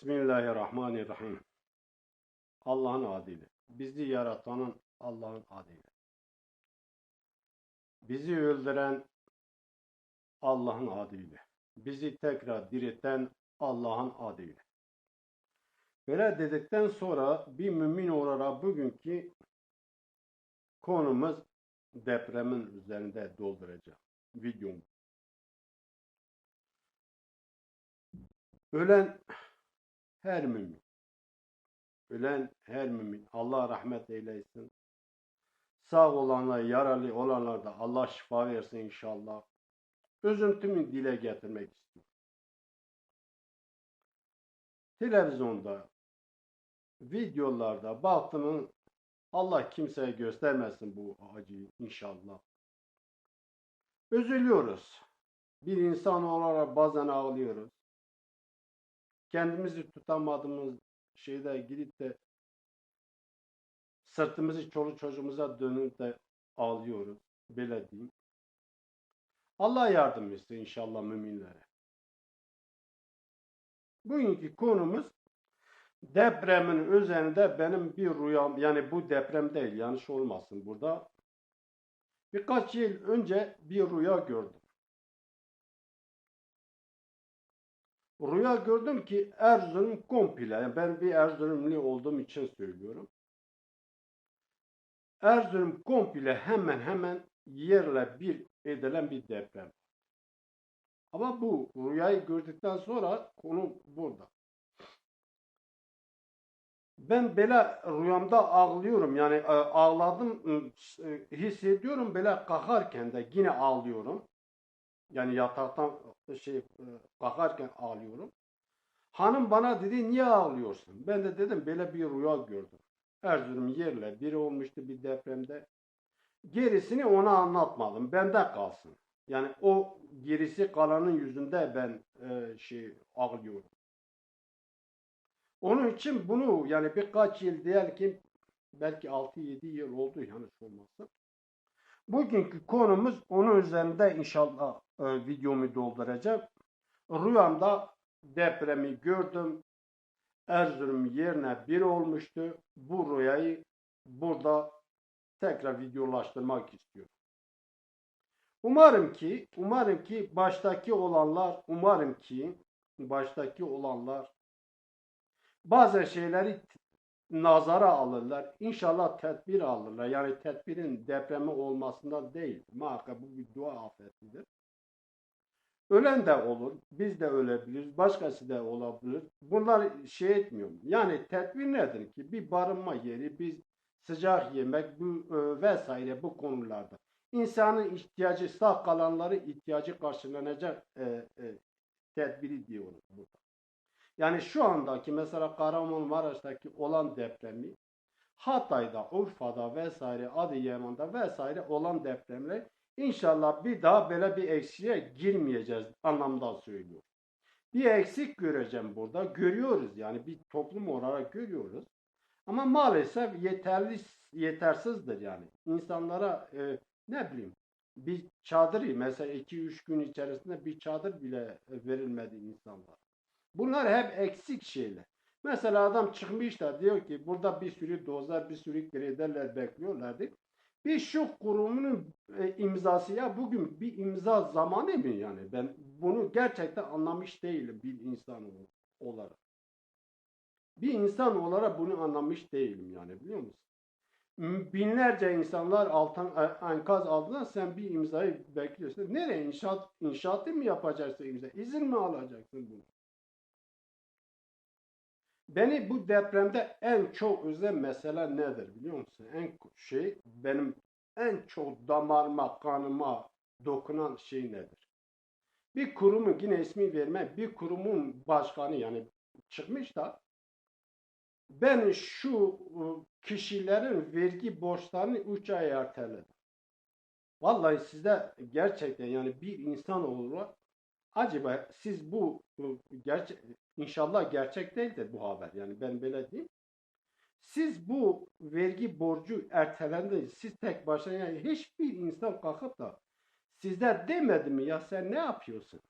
Bismillahirrahmanirrahim. Allah'ın adıyla. Bizi yaratanın Allah'ın adıyla. Bizi öldüren Allah'ın adıyla. Bizi tekrar dirilten Allah'ın adıyla. Böyle dedikten sonra bir mümin olarak bugünkü konumuz depremin üzerinde dolduracağım. Videom. Ölen her mümin. Ölen her mümin. Allah rahmet eylesin. Sağ olanlar, yaralı olanlar da Allah şifa versin inşallah. Üzüntümü dile getirmek istiyorum. Televizyonda, videolarda baktım Allah kimseye göstermesin bu acıyı inşallah. Üzülüyoruz. Bir insan olarak bazen ağlıyoruz kendimizi tutamadığımız şeyde gidip de sırtımızı çoluk çocuğumuza dönüp de ağlıyoruz. Böyle diyeyim. Allah yardım etsin inşallah müminlere. Bugünkü konumuz depremin üzerinde benim bir rüyam yani bu deprem değil yanlış olmasın burada. Birkaç yıl önce bir rüya gördüm. Rüya gördüm ki Erzurum komple, yani ben bir Erzurumlu olduğum için söylüyorum. Erzurum komple hemen hemen yerle bir edilen bir deprem. Ama bu rüyayı gördükten sonra konu burada. Ben böyle rüyamda ağlıyorum yani e, ağladım e, hissediyorum böyle kalkarken de yine ağlıyorum. Yani yataktan şey e, kalkarken ağlıyorum. Hanım bana dedi niye ağlıyorsun? Ben de dedim böyle bir rüya gördüm. Erzurum yerle biri olmuştu bir depremde. Gerisini ona anlatmadım. Bende kalsın. Yani o gerisi kalanın yüzünde ben e, şey ağlıyorum. Onun için bunu yani birkaç yıl değil ki belki 6-7 yıl oldu yanlış olmasın. Bugünkü konumuz onun üzerinde inşallah e, videomu dolduracağım. Rüyamda depremi gördüm. Erzurum yerine bir olmuştu. Bu rüyayı burada tekrar videolaştırmak istiyorum. Umarım ki, umarım ki baştaki olanlar, umarım ki baştaki olanlar bazı şeyleri nazara alırlar. İnşallah tedbir alırlar. Yani tedbirin depremi olmasında değil. Muhakkak bu bir dua afetidir. Ölen de olur. Biz de ölebiliriz. Başkası da olabilir. Bunlar şey etmiyorum. Yani tedbir nedir ki? Bir barınma yeri, bir sıcak yemek bu e, vesaire bu konularda. İnsanın ihtiyacı, sağ kalanları ihtiyacı karşılanacak e, e, tedbiri diyoruz burada. Yani şu andaki mesela Kahramanmaraş'taki olan depremi Hatay'da, Urfa'da vesaire, Adıyaman'da vesaire olan depremler inşallah bir daha böyle bir eksiğe girmeyeceğiz anlamda söylüyor. Bir eksik göreceğim burada. Görüyoruz yani bir toplum olarak görüyoruz. Ama maalesef yeterli yetersizdir yani. İnsanlara e, ne bileyim bir çadır mesela 2-3 gün içerisinde bir çadır bile verilmedi insanlar. Bunlar hep eksik şeyler. Mesela adam çıkmış da diyor ki burada bir sürü dozlar, bir sürü krediler bekliyorlardı. Bir şu kurumunun e, imzası ya bugün bir imza zamanı mı yani? Ben bunu gerçekten anlamış değilim bir insan olarak. Bir insan olarak bunu anlamış değilim yani biliyor musun? Binlerce insanlar altın e, enkaz altından sen bir imzayı bekliyorsun. Nereye inşaat inşaatı mı yapacaksın imza? İzin mi alacaksın bunu? Beni bu depremde en çok üzen mesele nedir biliyor musun? En şey benim en çok damarıma, kanıma dokunan şey nedir? Bir kurumun yine ismi verme, bir kurumun başkanı yani çıkmış da ben şu ıı, kişilerin vergi borçlarını 3 ay erteledim. Vallahi size gerçekten yani bir insan olarak acaba siz bu ıı, gerçek İnşallah gerçek değildir bu haber. Yani ben böyle diyeyim. Siz bu vergi borcu ertelendi. Siz tek başına yani hiçbir insan kalkıp da sizler demedi mi ya sen ne yapıyorsun?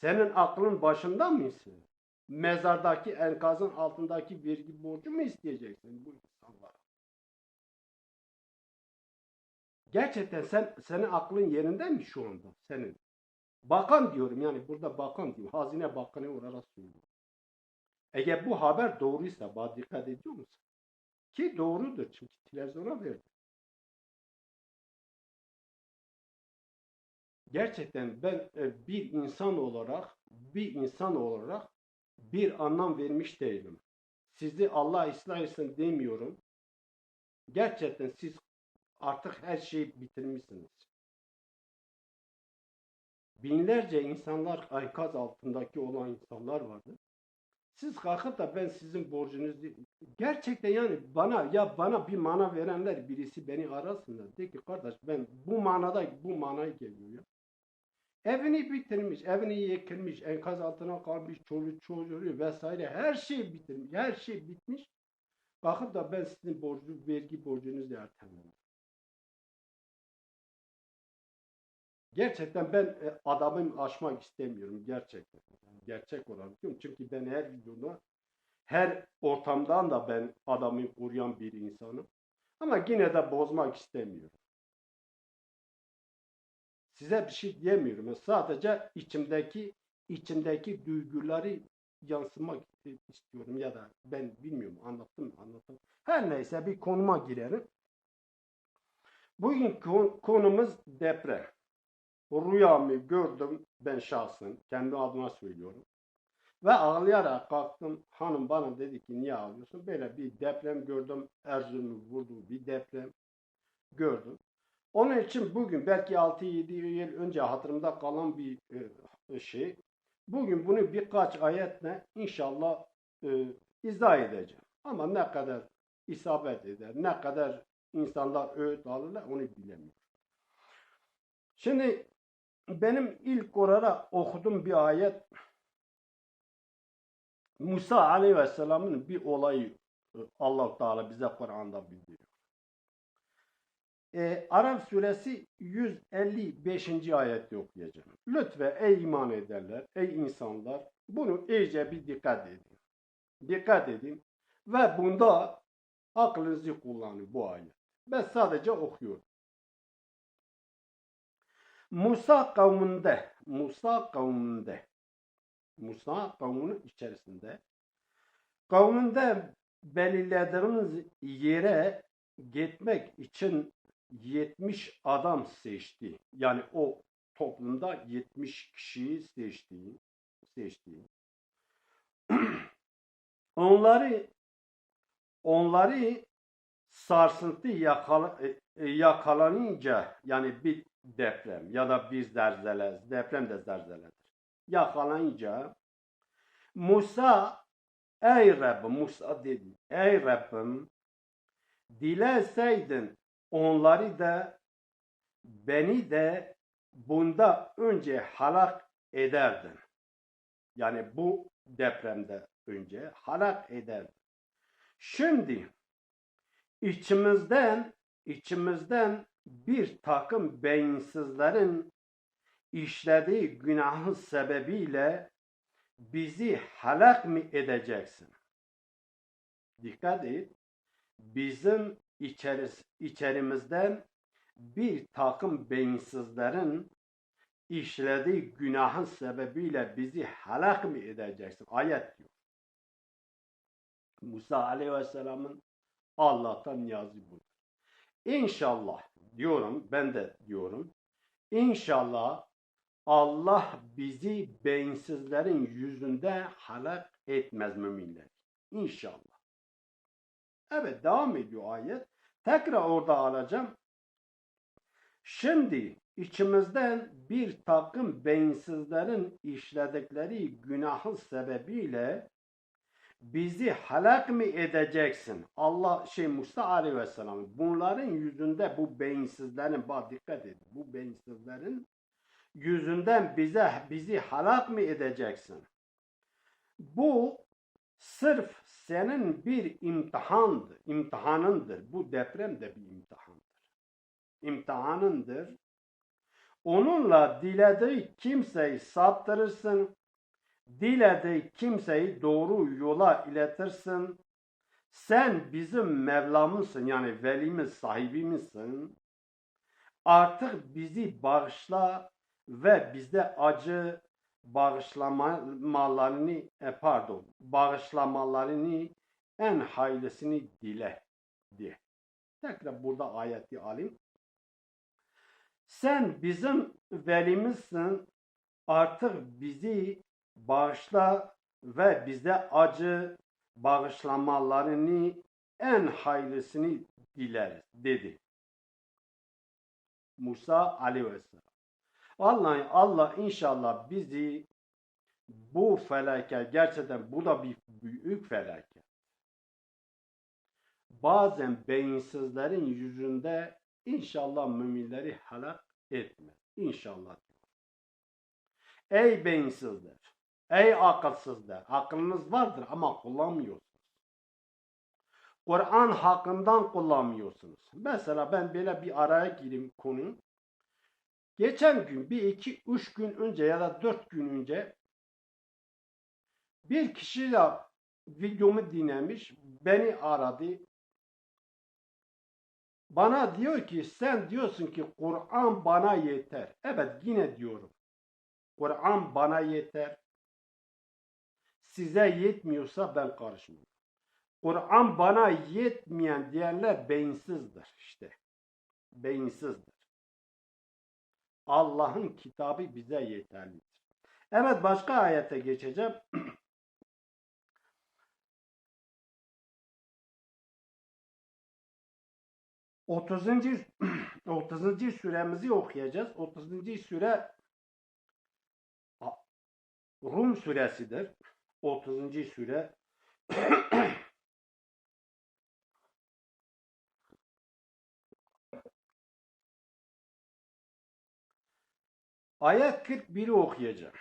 Senin aklın başında mısın? mezardaki enkazın altındaki vergi borcu mu isteyeceksin bu insanlara? Gerçekten sen senin aklın yerinde mi şu anda senin? Bakan diyorum yani burada bakan diyor. Hazine Bakanı olarak söylüyor. Eğer bu haber doğruysa bana dikkat ediyor musun? Ki doğrudur çünkü televizyona verdi. Gerçekten ben e, bir insan olarak bir insan olarak bir anlam vermiş değilim. Sizi Allah ıslah etsin demiyorum. Gerçekten siz artık her şeyi bitirmişsiniz. Binlerce insanlar enkaz altındaki olan insanlar vardı. Siz kalkıp da ben sizin borcunuzu gerçekten yani bana ya bana bir mana verenler birisi beni arasın de ki kardeş ben bu manada bu manaya geliyor ya. Evini bitirmiş, evini yıkılmış, enkaz altına kalmış, çoluk çocuğu vesaire her şey bitirmiş, her şey bitmiş. Kalkıp da ben sizin borcu, vergi borcunuzu erteledim. Gerçekten ben e, aşmak istemiyorum gerçekten. Gerçek diyorum. Çünkü ben her videoda, her ortamdan da ben adamı koruyan bir insanım. Ama yine de bozmak istemiyorum. Size bir şey diyemiyorum. Sadece içimdeki içimdeki duyguları yansımak istiyorum ya da ben bilmiyorum anlattım mı anlattım. Her neyse bir konuma girelim. Bugün konumuz deprem. Rüyamı gördüm ben şahsın. Kendi adıma söylüyorum. Ve ağlayarak kalktım. Hanım bana dedi ki niye ağlıyorsun? Böyle bir deprem gördüm. Erzurum'u vurdu bir deprem gördüm. Onun için bugün belki 6-7 yıl önce hatırımda kalan bir e, şey. Bugün bunu birkaç ayetle inşallah e, izah edeceğim. Ama ne kadar isabet eder, ne kadar insanlar öğüt alırlar onu bilemiyorum. Şimdi benim ilk orada okuduğum bir ayet Musa Aleyhisselam'ın bir olayı Allah Teala bize Kur'an'da bildiriyor. Ee, Arap suresi 155. ayette okuyacağım. Lütfen ey iman ederler, ey insanlar bunu iyice bir dikkat edin. Dikkat edin ve bunda aklınızı kullanın bu ayet. Ben sadece okuyorum. Musa kavminde, Musa kavminde, Musa kavminin içerisinde, kavminde belirlediğimiz yere gitmek için 70 adam seçti. Yani o toplumda 70 kişiyi seçti. seçti. onları onları sarsıntı yakala, e, yakalanınca yani bir deprem ya da bir zelzele, deprem de zelzeledir. Yakalanınca Musa ey Rabbim Musa dedi ey Rabbim dileseydin onları da beni de bunda önce halak ederdin. Yani bu depremde önce halak ederdin. Şimdi içimizden içimizden bir takım beyinsizlerin işlediği günahın sebebiyle bizi halak mı edeceksin? Dikkat et. Bizim içeris, içerimizden bir takım beyinsizlerin işlediği günahın sebebiyle bizi halak mı edeceksin? Ayet diyor. Musa Aleyhisselam'ın Allah'tan niyazı budur. İnşallah diyorum, ben de diyorum. İnşallah Allah bizi beyinsizlerin yüzünde halak etmez müminler. İnşallah. Evet devam ediyor ayet. Tekrar orada alacağım. Şimdi içimizden bir takım beyinsizlerin işledikleri günahın sebebiyle bizi helak mı edeceksin? Allah şey Musa aleyhisselam bunların yüzünde bu beyinsizlerin bak dikkat edin bu beyinsizlerin yüzünden bize bizi helak mı edeceksin? Bu sırf senin bir imtihandır, imtihanındır. Bu deprem de bir imtihandır. İmtihanındır. Onunla dilediği kimseyi saptırırsın, dilediği kimseyi doğru yola iletirsin. Sen bizim Mevlamızsın yani velimiz, sahibimizsin. Artık bizi bağışla ve bizde acı bağışlamalarını, e, pardon, bağışlamalarını en hayırlısını dile diye. Tekrar burada ayeti alayım. Sen bizim velimizsin. Artık bizi bağışla ve bize acı bağışlamalarını en hayırlısını dileriz dedi. Musa aleyhisselam. Allah Allah inşallah bizi bu felaket gerçekten bu da bir büyük felaket. Bazen beyinsizlerin yüzünde inşallah müminleri helak etmez. İnşallah. Ey beyinsizler, ey akılsızlar, aklınız vardır ama kullanmıyorsunuz. Kur'an hakkından kullanmıyorsunuz. Mesela ben böyle bir araya gireyim konu. Geçen gün bir iki üç gün önce ya da dört gün önce bir kişiyle videomu dinlemiş beni aradı. Bana diyor ki sen diyorsun ki Kur'an bana yeter. Evet yine diyorum. Kur'an bana yeter. Size yetmiyorsa ben karışmam. Kur'an bana yetmeyen diyenler beyinsizdir işte. Beyinsizdir. Allah'ın kitabı bize yeterlidir. Evet başka ayete geçeceğim. Otuzuncu, 30. suremizi okuyacağız. 30. sure Rum suresidir. 30. sure Ayet 41'i okuyacağım.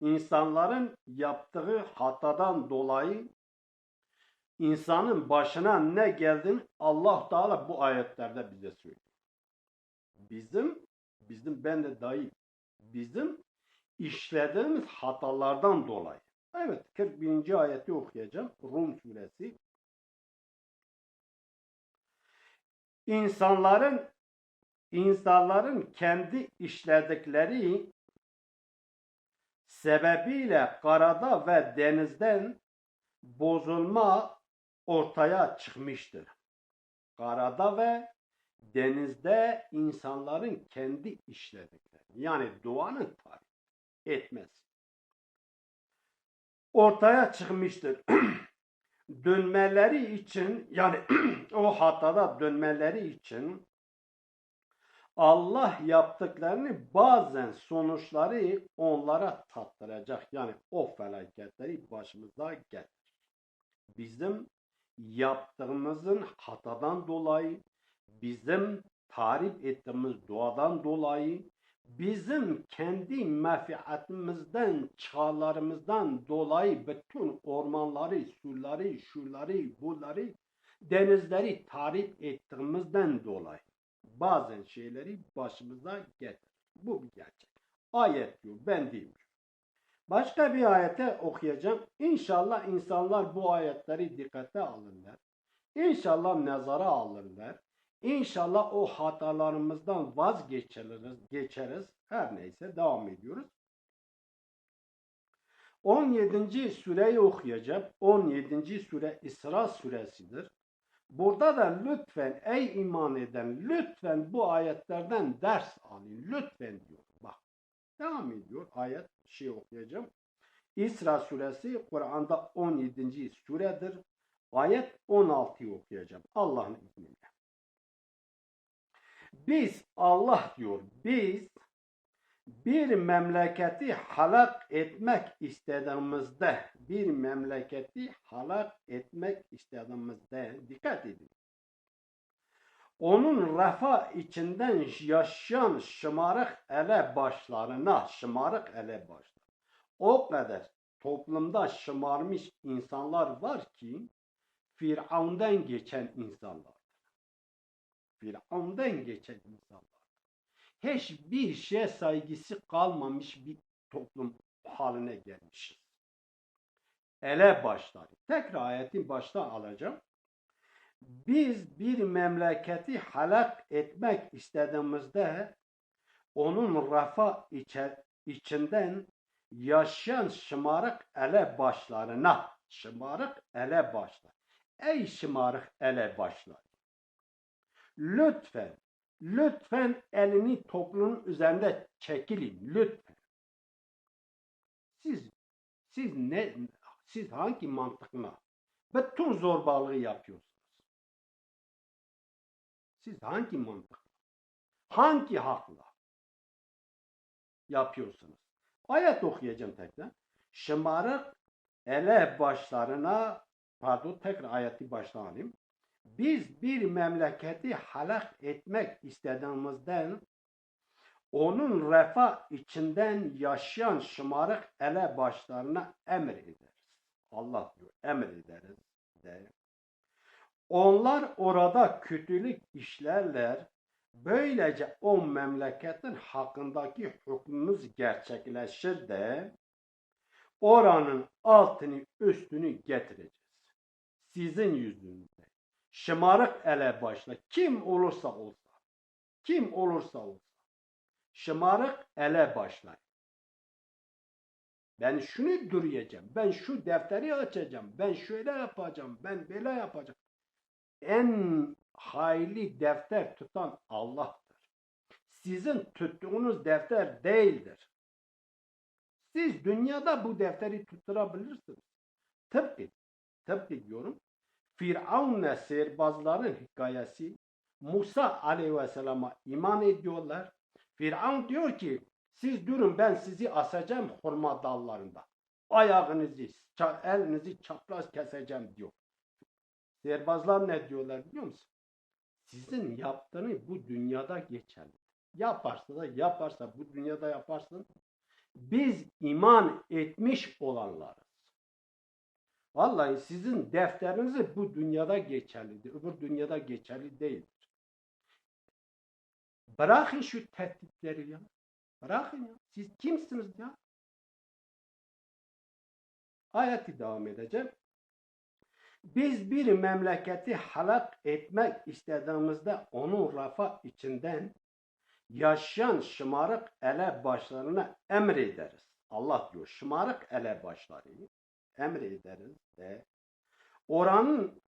İnsanların yaptığı hatadan dolayı insanın başına ne geldiğini Allah Teala bu ayetlerde bize söylüyor. Bizim, bizim ben de dahil, bizim işlediğimiz hatalardan dolayı. Evet 41. ayeti okuyacağım. Rum suresi. İnsanların insanların kendi işledikleri sebebiyle karada ve denizden bozulma ortaya çıkmıştır. Karada ve denizde insanların kendi işledikleri yani doğanın tarif etmez. Ortaya çıkmıştır. dönmeleri için yani o hatada dönmeleri için Allah yaptıklarını bazen sonuçları onlara tattıracak. Yani o felaketleri başımıza getirir. Bizim yaptığımızın hatadan dolayı, bizim tarif ettiğimiz duadan dolayı, bizim kendi menfaatimizden, çıkarlarımızdan dolayı bütün ormanları, suları, şuları, bunları, denizleri tarif ettiğimizden dolayı bazen şeyleri başımıza getirir. Bu bir gerçek. Ayet diyor, ben değilim. Başka bir ayete okuyacağım. İnşallah insanlar bu ayetleri dikkate alırlar. İnşallah nazara alırlar. İnşallah o hatalarımızdan vazgeçeriz. Geçeriz. Her neyse devam ediyoruz. 17. süreyi okuyacağım. 17. süre İsra suresidir. Burada da lütfen ey iman eden lütfen bu ayetlerden ders alın. Lütfen diyor. Bak devam ediyor ayet şey okuyacağım. İsra suresi Kur'an'da 17. suredir. Ayet 16'yı okuyacağım. Allah'ın. Biz Allah diyor biz bir memleketi halak etmek istediğimizde bir memleketi halak etmek istediğimizde dikkat edin. Onun refah içinden yaşayan şımarık ele başlarına, şımarık ele başlar. O kadar toplumda şımarmış insanlar var ki Firavun'dan geçen insanlar. Firavun'dan geçen insanlar hiçbir şeye saygısı kalmamış bir toplum haline gelmişiz. Ele başları. Tekrar ayetin baştan alacağım. Biz bir memleketi halak etmek istediğimizde onun rafa içe- içinden yaşayan şımarık ele başlarına, şımarık ele başlar. Ey şımarık ele başlar. Lütfen, lütfen elini toplumun üzerinde çekilin, lütfen. Siz, siz ne, siz hangi mantıkla bütün zorbalığı yapıyorsunuz? Siz hangi mantıkla, hangi hakla yapıyorsunuz? Ayet okuyacağım tekrar. Şımarık ele başlarına, pardon tekrar ayeti baştan. Biz bir memleketi halak etmek istediğimizden onun refah içinden yaşayan şımarık ele başlarına emrederiz. Allah diyor emrederiz de. Onlar orada kötülük işlerler. Böylece o memleketin hakkındaki hükmümüz gerçekleşir de oranın altını üstünü getireceğiz. Sizin yüzünüzde. Şımarık ele başla. Kim olursa olsa. Kim olursa olsa. Şımarık ele başlar. Ben şunu duruyacağım. Ben şu defteri açacağım. Ben şöyle yapacağım. Ben böyle yapacağım. En hayli defter tutan Allah'tır. Sizin tuttuğunuz defter değildir. Siz dünyada bu defteri tutturabilirsiniz. Tıpkı, tıpkı diyorum. Firavun'la sihirbazların hikayesi Musa aleyhisselama iman ediyorlar. Firavun diyor ki siz durun ben sizi asacağım hurma dallarında. Ayağınızı, elinizi çapraz keseceğim diyor. Sihirbazlar ne diyorlar biliyor musun? Sizin yaptığını bu dünyada geçerli. Yaparsa da yaparsa bu dünyada yaparsın. Biz iman etmiş olanlarız. Vallahi sizin defteriniz bu dünyada geçerlidir. Öbür dünyada geçerli değildir. Bırakın şu tehditleri ya. Bırakın ya. Siz kimsiniz ya? Ayeti devam edeceğim. Biz bir memleketi halak etmek istediğimizde onun rafa içinden yaşayan şımarık ele başlarına emrederiz. Allah diyor şımarık ele başları emrederiz de oranın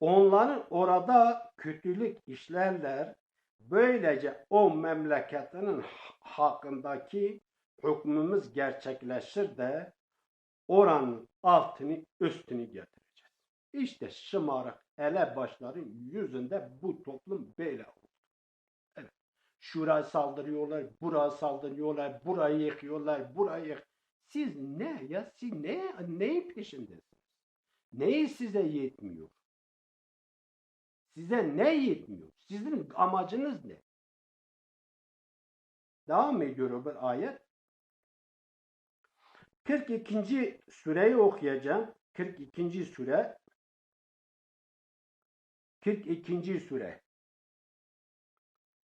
onların orada kötülük işlerler böylece o memleketinin hakkındaki hükmümüz gerçekleşir de oranın altını üstünü getireceğiz. İşte şımarık ele başların yüzünde bu toplum böyle oldu. Evet. Şuraya saldırıyorlar, buraya saldırıyorlar, burayı yıkıyorlar, burayı yık. Siz ne ya? Siz ne, neyin peşindesiniz? Neyi size yetmiyor? Size ne yetmiyor? Sizin amacınız ne? Devam ediyor bir ayet. 42. süreyi okuyacağım. 42. süre. 42. süre.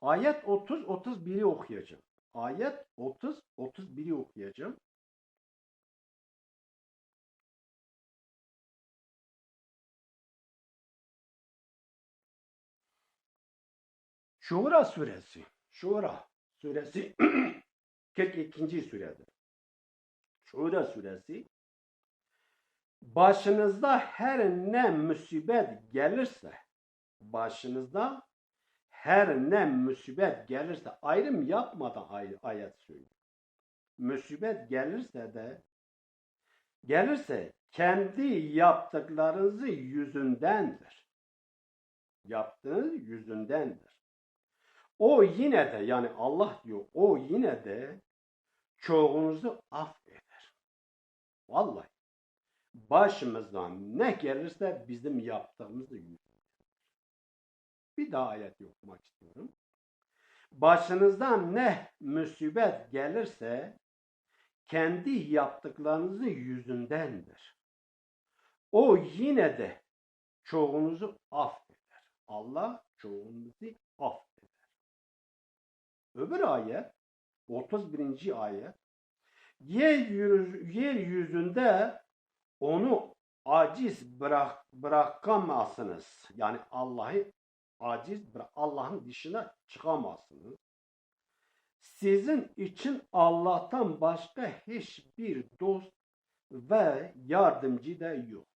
Ayet 30 31'i okuyacağım. Ayet 30 31'i okuyacağım. Şura suresi. Şura suresi 42. suredir. Şura suresi başınızda her ne musibet gelirse başınızda her ne musibet gelirse ayrım yapmadan ay- ayet söylüyor. Musibet gelirse de gelirse kendi yaptıklarınızı yüzündendir. Yaptığınız yüzündendir. O yine de yani Allah diyor o yine de çoğunuzu affeder. Vallahi başımızdan ne gelirse bizim yaptığımızı yüzündendir. Bir daha ayet okumak istiyorum. Başınızdan ne musibet gelirse kendi yaptıklarınızı yüzündendir. O yine de çoğunuzu affeder. Allah çoğunuzu affeder. Öbür ayet 31. ayet Yeryüzü, yeryüzünde onu aciz bırak, bırakamazsınız. Yani Allah'ı aciz Allah'ın dışına çıkamazsınız. Sizin için Allah'tan başka hiçbir dost ve yardımcı da yok.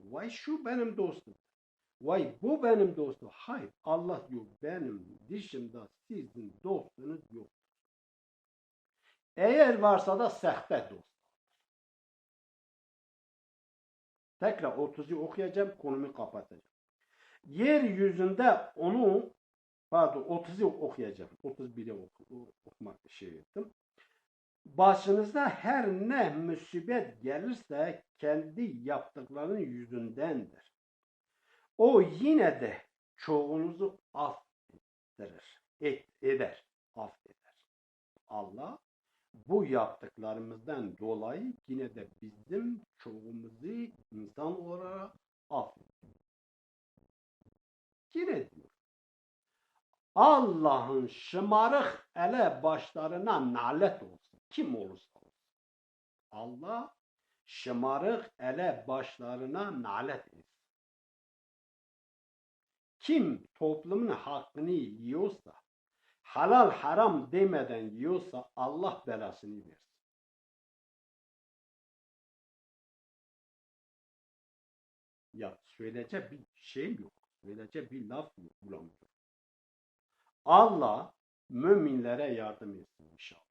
Vay şu benim dostum. Vay bu benim dostum. Hayır Allah diyor benim dışımda sizin dostunuz yok. Eğer varsa da sahte dost. Tekrar 30'u okuyacağım, konumu kapatacağım. Yeryüzünde onu, pardon 30'u okuyacağım. 31'i oku, okumak şey ettim. Başınıza her ne musibet gelirse kendi yaptıklarının yüzündendir. O yine de çoğunuzu affettirir, et, eder, affeder. Allah bu yaptıklarımızdan dolayı yine de bizim çoğumuzu insan olarak affediyor. Yine diyor. Allah'ın şımarık ele başlarına nalet olsun. Kim olursa olsun. Allah şımarık ele başlarına nalet etsin. Kim toplumun hakkını yiyorsa, halal haram demeden yiyorsa Allah belasını versin. Ya söyleyecek bir şey yok. Söyleyecek bir laf yok bulamıyorum. Allah müminlere yardım etsin inşallah.